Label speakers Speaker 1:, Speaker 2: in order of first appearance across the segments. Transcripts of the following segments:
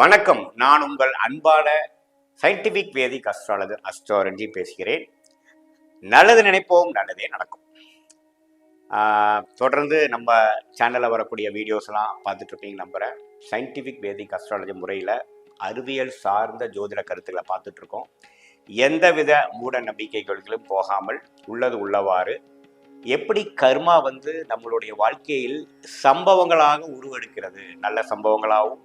Speaker 1: வணக்கம். நான் உங்கள் அன்பான சயின்டிபிக் வேதிக் அஸ்ட்ராலஜர் அஸ்ட்ராலஜி பேசுகிறேன். நல்லது நினைப்போம் நல்லதே நடக்கும். தொடர்ந்து நம்ம சேனலில் வரக்கூடிய வீடியோஸ்லாம் பார்த்துட்ருப்பீங்க நம்புகிறேன் சயின்டிஃபிக் வேதிக் அஸ்ட்ராலஜி முறையில் அறிவியல் சார்ந்த ஜோதிட கருத்துக்களை பார்த்துட்ருக்கோம் எந்தவித மூட நம்பிக்கைகளுக்கும் போகாமல் உள்ளது உள்ளவாறு எப்படி கர்மா வந்து நம்மளுடைய வாழ்க்கையில் சம்பவங்களாக உருவெடுக்கிறது? நல்ல சம்பவங்களாகவும்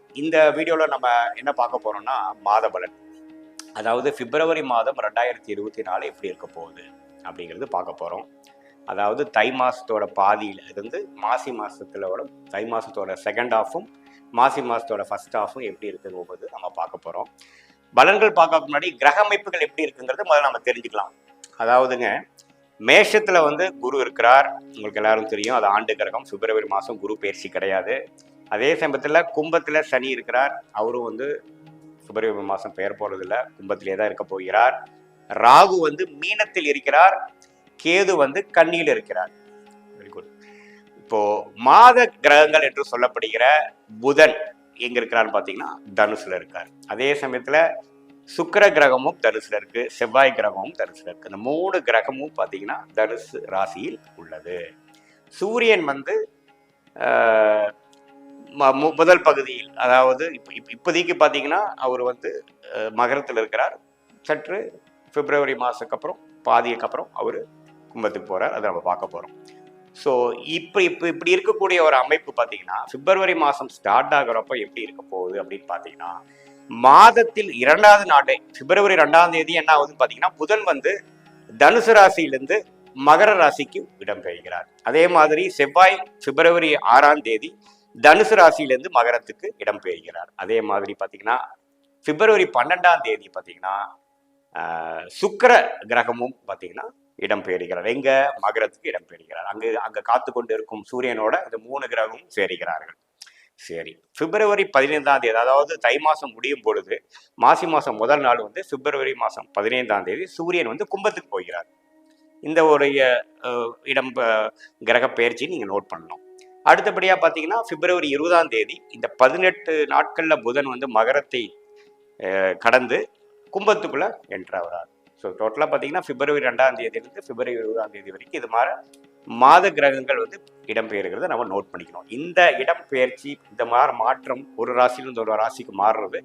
Speaker 1: இந்த வீடியோவில் நம்ம என்ன பார்க்க போகிறோம்னா மாத பலன் அதாவது பிப்ரவரி மாதம் ரெண்டாயிரத்தி இருபத்தி நாலு எப்படி இருக்க போகுது அப்படிங்கிறது பார்க்க போகிறோம் அதாவது தை மாதத்தோட பாதியில் இருந்து மாசி மாதத்துல தை மாதத்தோட செகண்ட் ஹாஃபும் மாசி மாதத்தோட ஃபர்ஸ்ட் ஹாஃபும் எப்படி இருக்குங்கும்போது நம்ம பார்க்க போகிறோம் பலன்கள் பார்க்க முன்னாடி கிரக அமைப்புகள் எப்படி இருக்குங்கிறது முதல்ல நம்ம தெரிஞ்சுக்கலாம். அதாவதுங்க மேஷத்தில் வந்து குரு இருக்கிறார். உங்களுக்கு எல்லாரும் தெரியும் அது ஆண்டு கிரகம். பிப்ரவரி மாதம் குரு பயிற்சி கிடையாது. அதே சமயத்தில் கும்பத்தில் சனி இருக்கிறார். அவரும் வந்து பிப்ரவரி மாதம் பெயர் போகிறதில்ல கும்பத்திலே தான் இருக்க போகிறார். ராகு வந்து மீனத்தில் இருக்கிறார். கேது வந்து கண்ணியில் இருக்கிறார். வெரி குட் இப்போ மாத கிரகங்கள் என்று சொல்லப்படுகிற புதன் எங்க இருக்கிறான்னு பார்த்தீங்கன்னா தனுசுல இருக்கார். அதே சமயத்துல சுக்கிர கிரகமும் தனுசுல இருக்கு. செவ்வாய் கிரகமும் தனுசுல இருக்கு. இந்த மூணு கிரகமும் பார்த்தீங்கன்னா தனுசு ராசியில் உள்ளது. சூரியன் வந்து முதல் பகுதியில் அதாவது இப்போ இப்போ இப்போதைக்கு பார்த்தீங்கன்னா அவர் வந்து மகரத்தில் இருக்கிறார். சற்று பிப்ரவரி மாதத்துக்கு அப்புறம் பாதிக்கு அப்புறம் அவர் கும்பத்துக்கு போகிறார் அதை நம்ம பார்க்க போகிறோம் ஸோ இப்போ இப்போ இப்படி இருக்கக்கூடிய ஒரு அமைப்பு பார்த்தீங்கன்னா பிப்ரவரி மாதம் ஸ்டார்ட் ஆகிறப்ப எப்படி இருக்க போகுது அப்படின்னு பார்த்தீங்கன்னா மாதத்தில் இரண்டாவது நாளே பிப்ரவரி ரெண்டாம் தேதி என்ன ஆகுதுன்னு பார்த்தீங்கன்னா புதன் வந்து தனுசு ராசியிலிருந்து மகர ராசிக்கு இடம்பெறுகிறார் அதே மாதிரி செவ்வாய் பிப்ரவரி ஆறாம் தேதி தனுசு ராசியிலேருந்து மகரத்துக்கு இடம்பெறுகிறார் அதே மாதிரி பார்த்தீங்கன்னா பிப்ரவரி பன்னெண்டாம் தேதி பார்த்தீங்கன்னா சுக்கர கிரகமும் பார்த்தீங்கன்னா இடம்பெறுகிறார் எங்க? மகரத்துக்கு இடம்பெறுகிறார் அங்கு அங்கே காத்து கொண்டு இருக்கும் சூரியனோட அந்த மூணு கிரகமும் சேருகிறார்கள். சரி. பிப்ரவரி பதினைந்தாம் தேதி அதாவது தை மாதம் முடியும் பொழுது மாசி மாதம் முதல் நாள் வந்து பிப்ரவரி மாதம் பதினைந்தாம் தேதி சூரியன் வந்து கும்பத்துக்கு போகிறார். இந்த ஒரு இடம் கிரக பயிற்சி நீங்கள் நோட் பண்ணணும். அடுத்தபடியாக பார்த்தீங்கன்னா பிப்ரவரி இருபதாம் தேதி இந்த பதினெட்டு நாட்களில் புதன் வந்து மகரத்தை கடந்து கடந்து கும்பத்துக்குள்ள என்ட்ராகிறார் ஸோ டோட்டலாக பார்த்தீங்கன்னா பிப்ரவரி ரெண்டாம் தேதியிலிருந்து பிப்ரவரி இருபதாம் தேதி வரைக்கும் இது மாதிரி மாத கிரகங்கள் வந்து இடம்பெயர்கிறத நம்ம நோட் பண்ணிக்கணும். இந்த இடம்பெயர்ச்சி இந்த மாதிரி மாற்றம் ஒரு ராசியிலிருந்து ஒரு ராசிக்கு மாறுறது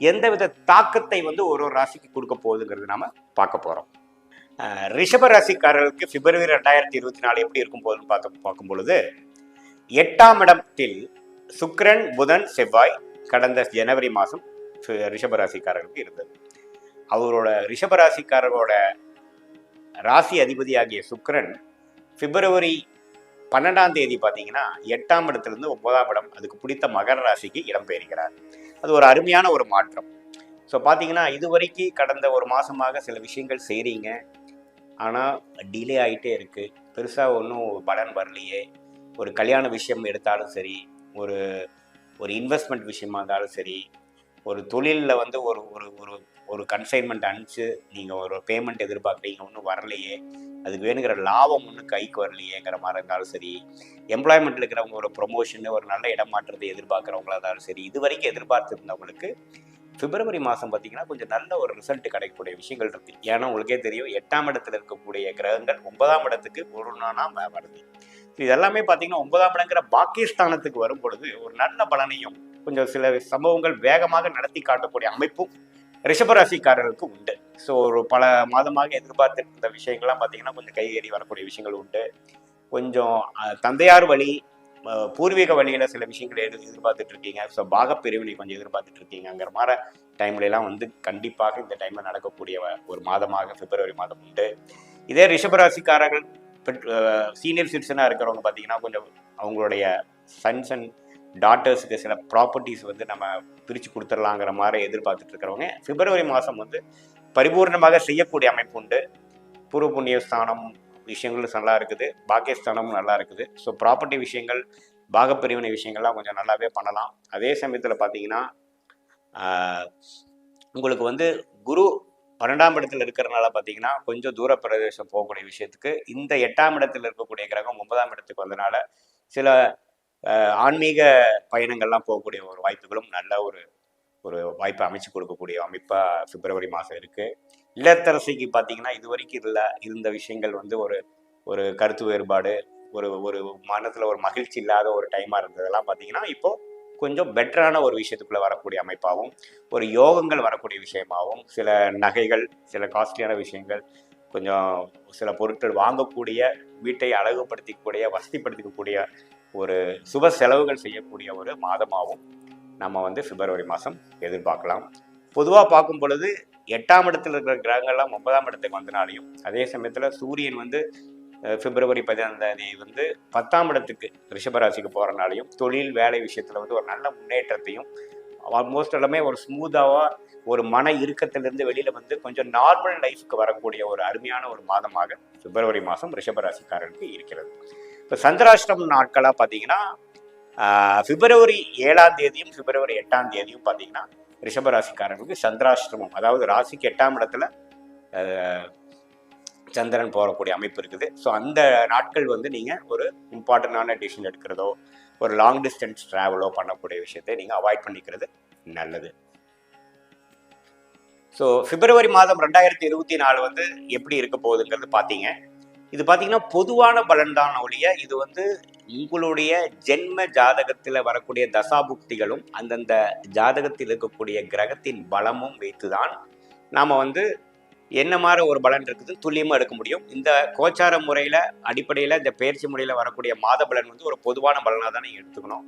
Speaker 1: எந்தவித தாக்கத்தை வந்து ஒரு ஒரு ராசிக்கு கொடுக்க போகுதுங்கிறது நம்ம பார்க்க போகிறோம் ரிஷப ராசிக்காரர்களுக்கு பிப்ரவரி ரெண்டாயிரத்தி இருபத்தி நாலு எப்படி இருக்கும் போதுன்னு பார்த்து பார்க்கும் பொழுது எட்டாம் இடத்தில் சுக்ரன் புதன் செவ்வாய் கடந்த ஜனவரி மாதம் ரிஷபராசிக்காரர்களுக்கு இருந்தது. அவரோட ரிஷபராசிக்காரரோட ராசி அதிபதியாகிய சுக்கரன் பிப்ரவரி பன்னெண்டாம் தேதி பார்த்தீங்கன்னா எட்டாம் இடத்துலேருந்து ஒன்பதாம் இடம் அதுக்கு பிடித்த மகர ராசிக்கு இடம்பெயர்கிறார் அது ஒரு அருமையான ஒரு மாற்றம். ஸோ பார்த்தீங்கன்னா இது வரைக்கும் கடந்த ஒரு மாதமாக சில விஷயங்கள் செய்கிறீங்க ஆனால் டிலே ஆகிட்டே இருக்குது பெருசாக ஒன்றும் பலன் வரலையே. ஒரு கல்யாண விஷயம் எடுத்தாலும் சரி ஒரு ஒரு இன்வெஸ்ட்மெண்ட் விஷயமா இருந்தாலும் சரி ஒரு தொழிலில் வந்து ஒரு ஒரு ஒரு ஒரு கன்சைன்மெண்ட் அனுப்பிச்சு நீங்கள் ஒரு பேமெண்ட் எதிர்பார்க்குறீங்க ஒன்றும் வரலையே அதுக்கு வேணுங்கிற லாபம் ஒன்றும் கைக்கு வரலையேங்கிற மாதிரி இருந்தாலும் சரி எம்ப்ளாய்மெண்ட்டில் இருக்கிறவங்க ஒரு ப்ரொமோஷனு ஒரு நல்ல இடமாற்றத்தை எதிர்பார்க்குறவங்களா இருந்தாலும் சரி இது வரைக்கும் எதிர்பார்த்துருந்தவங்களுக்கு பிப்ரவரி மாதம் பார்த்தீங்கன்னா கொஞ்சம் நல்ல ஒரு ரிசல்ட் கிடைக்கக்கூடிய விஷயங்கள் இருக்குது ஏன்னா உங்களுக்கே தெரியும் எட்டாம் இடத்துல இருக்கக்கூடிய கிரகங்கள் ஒன்பதாம் இடத்துக்கு ஒரு நானா வருது. இதெல்லாமே பார்த்தீங்கன்னா ஒன்பதாம் இடங்கிற பாக்கியஸ்தானத்துக்கு வரும் பொழுது ஒரு நல்ல பலனையும் கொஞ்சம் சில சம்பவங்கள் வேகமாக நடத்தி காட்டக்கூடிய அமைப்பும் ரிஷபராசிக்காரர்களுக்கு உண்டு. ஸோ ஒரு பல மாதமாக எதிர்பார்த்திருந்த விஷயங்கள்லாம் பார்த்தீங்கன்னா கொஞ்சம் கையேறி வரக்கூடிய விஷயங்கள் உண்டு. கொஞ்சம் தந்தையார் வழி பூர்வீக வழியில் சில விஷயங்களை எதிர் எதிர்பார்த்துட்டு இருக்கீங்க ஸோ பாகப்பிரிவினை கொஞ்சம் எதிர்பார்த்துட்டு இருக்கீங்கிற மாதிரி டைம்லலாம் வந்து கண்டிப்பாக இந்த டைமில் நடக்கக்கூடிய ஒரு மாதமாக பிப்ரவரி மாதம் உண்டு. இதே ரிஷபராசிக்காரர்கள் சீனியர் சிட்டிசனாக இருக்கிறவங்க பார்த்தீங்கன்னா கொஞ்சம் அவங்களுடைய சன்ஸ் அண்ட் டாட்டர்ஸுக்கு சில ப்ராப்பர்ட்டிஸ் வந்து நம்ம பிரித்து கொடுத்துடலாங்கிற மாதிரி எதிர்பார்த்துட்டு இருக்கிறவங்க பிப்ரவரி மாதம் வந்து பரிபூர்ணமாக செய்யக்கூடிய அமைப்பு உண்டு. பூர்வ புண்ணிய ஸ்தானம் விஷயங்களும் நல்லா இருக்குது. பாக்கியஸ்தானமும் நல்லா இருக்குது. ஸோ ப்ராப்பர்ட்டி விஷயங்கள் பாகப்பிரிவினை விஷயங்கள்லாம் கொஞ்சம் நல்லாவே பண்ணலாம். அதே சமயத்தில் பார்த்தீங்கன்னா உங்களுக்கு வந்து குரு பன்னெண்டாம் இடத்துல இருக்கிறனால பார்த்தீங்கன்னா கொஞ்சம் தூர பிரதேசம் போகக்கூடிய விஷயத்துக்கு இந்த எட்டாம் இடத்துல இருக்கக்கூடிய கிரகம் ஒன்பதாம் இடத்துக்கு வந்தனால சில ஆன்மீக பயணங்கள்லாம் போகக்கூடிய ஒரு வாய்ப்புகளும் நல்ல ஒரு ஒரு வாய்ப்பை அமைச்சு கொடுக்கக்கூடிய அமைப்பாக பிப்ரவரி மாதம் இருக்குது இல்லத்தரசிக்கு பார்த்தீங்கன்னா இது வரைக்கும் இல்லை. இருந்த விஷயங்கள் வந்து ஒரு ஒரு கருத்து வேறுபாடு ஒரு ஒரு மனத்தில் ஒரு மகிழ்ச்சி இல்லாத ஒரு டைமாக இருந்ததெல்லாம் பார்த்தீங்கன்னா இப்போது கொஞ்சம் பெட்டரான ஒரு விஷயத்துக்குள்ளே வரக்கூடிய அமைப்பாகவும் ஒரு யோகங்கள் வரக்கூடிய விஷயமாகவும் சில நகைகள் சில காஸ்ட்லியான விஷயங்கள் கொஞ்சம் சில பொருட்கள் வாங்கக்கூடிய வீட்டை அழகுபடுத்திக்கூடிய வசதிப்படுத்திக்கக்கூடிய ஒரு சுப செலவுகள் செய்யக்கூடிய ஒரு மாதமாகவும் நம்ம வந்து பிப்ரவரி மாதம் எதிர்பார்க்கலாம். பொதுவாக பார்க்கும் பொழுது எட்டாம் இடத்துல இருக்கிற கிரகங்கள்லாம் ஒன்பதாம் இடத்துக்கு வந்தனாலையும் அதே சமயத்தில் சூரியன் வந்து பிப்ரவரி பதினைந்தாம் தேதி வந்து பத்தாம் இடத்துக்கு ரிஷபராசிக்கு போகிறனாலையும் தொழில் வேலை விஷயத்தில் வந்து ஒரு நல்ல முன்னேற்றத்தையும் ஆல்மோஸ்ட் எல்லாமே ஒரு ஸ்மூத்தாவாக ஒரு மன இறுக்கத்திலிருந்து வெளியில் வந்து கொஞ்சம் நார்மல் லைஃப்க்கு வரக்கூடிய ஒரு அருமையான ஒரு மாதமாக பிப்ரவரி மாதம் ரிஷபராசிக்காரருக்கு இருக்கிறது. இப்போ சந்திராஷ்டம் நாட்களாக பார்த்தீங்கன்னா பிப்ரவரி ஏழாம் தேதியும் பிப்ரவரி எட்டாம் தேதியும் பார்த்தீங்கன்னா ரிஷபராசிக்காரர்களுக்கு சந்திராஷ்டிரமம் அதாவது ராசிக்கு எட்டாம் இடத்துல சந்திரன் போகக்கூடிய அமைப்பு இருக்குது. ஸோ அந்த நாட்கள் வந்து நீங்கள் ஒரு இம்பார்ட்டண்டான டிசிஷன் எடுக்கிறதோ ஒரு லாங் டிஸ்டன்ஸ் ட்ராவலோ பண்ணக்கூடிய விஷயத்தை நீங்கள் அவாய்ட் பண்ணிக்கிறது நல்லது. ஸோ பிப்ரவரி மாதம் ரெண்டாயிரத்தி இருபத்தி நாலு வந்து எப்படி இருக்க போகுதுங்கிறது பார்த்தீங்க. இது பார்த்தீங்கன்னா பொதுவான பலன் தான் ஒழிய இது வந்து உங்களுடைய ஜென்ம ஜாதகத்தில் வரக்கூடிய தசாபுக்திகளும் அந்தந்த ஜாதகத்தில் இருக்கக்கூடிய கிரகத்தின் பலமும் வைத்து தான் நாம் வந்து என்ன மாதிரி ஒரு பலன் இருக்குது? துல்லியமாக எடுக்க முடியும். இந்த கோச்சார முறையில் அடிப்படையில் இந்த பயிற்சி முறையில் வரக்கூடிய மாத பலன் வந்து ஒரு பொதுவான பலனாக தான் நீங்கள் எடுத்துக்கணும்.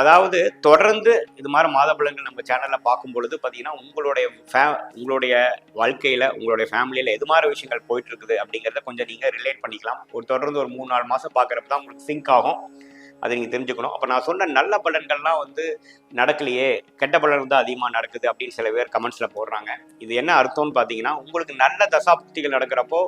Speaker 1: அதாவது தொடர்ந்து இது மாதிரி மாத பலன்கள் நம்ம சேனலில் பார்க்கும் பொழுது பார்த்தீங்கன்னா உங்களுடைய ஃபே உங்களுடைய வாழ்க்கையில் உங்களுடைய ஃபேமிலியில் எது மாதிரி விஷயங்கள் போயிட்டு இருக்குது அப்படிங்கிறத கொஞ்சம் நீங்கள் ரிலேட் பண்ணிக்கலாம். ஒரு தொடர்ந்து ஒரு மூணு நாலு மாதம் பார்க்குறப்ப தான் உங்களுக்கு சிங்க் ஆகும். அதை நீங்கள் தெரிஞ்சுக்கணும். அப்போ நான் சொன்ன நல்ல பலன்கள்லாம் வந்து நடக்கலையே கெட்ட பலன் தான் அதிகமாக நடக்குது அப்படின்னு சில பேர் கமெண்ட்ஸில் போடுறாங்க. இது என்ன அர்த்தம்னு பார்த்தீங்கன்னா உங்களுக்கு நல்ல தசாப்திகள் நடக்கிறப்போ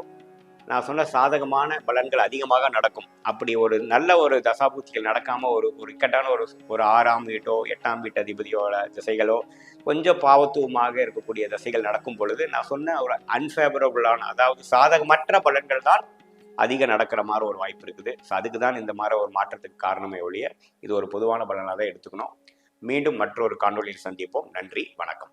Speaker 1: நான் சொன்ன சாதகமான பலன்கள் அதிகமாக நடக்கும். அப்படி ஒரு நல்ல ஒரு தசாபூச்சிகள் நடக்காமல் ஒரு ஒரு இக்கட்டான ஒரு ஒரு ஆறாம் வீட்டோ எட்டாம் வீட்டு அதிபதியோட திசைகளோ கொஞ்சம் பாவத்துவமாக இருக்கக்கூடிய திசைகள் நடக்கும் பொழுது நான் சொன்ன ஒரு அன்ஃபேவரபுளான அதாவது சாதகமற்ற பலன்கள் தான் அதிகம் நடக்கிற மாதிரி ஒரு வாய்ப்பு இருக்குது. ஸோ அதுக்கு தான் இந்த மாதிரி ஒரு மாற்றத்துக்கு காரணமே ஒழிய இது ஒரு பொதுவான பலனாக தான் எடுத்துக்கணும். மீண்டும் மற்றொரு காணொளியில் சந்திப்போம். நன்றி வணக்கம்.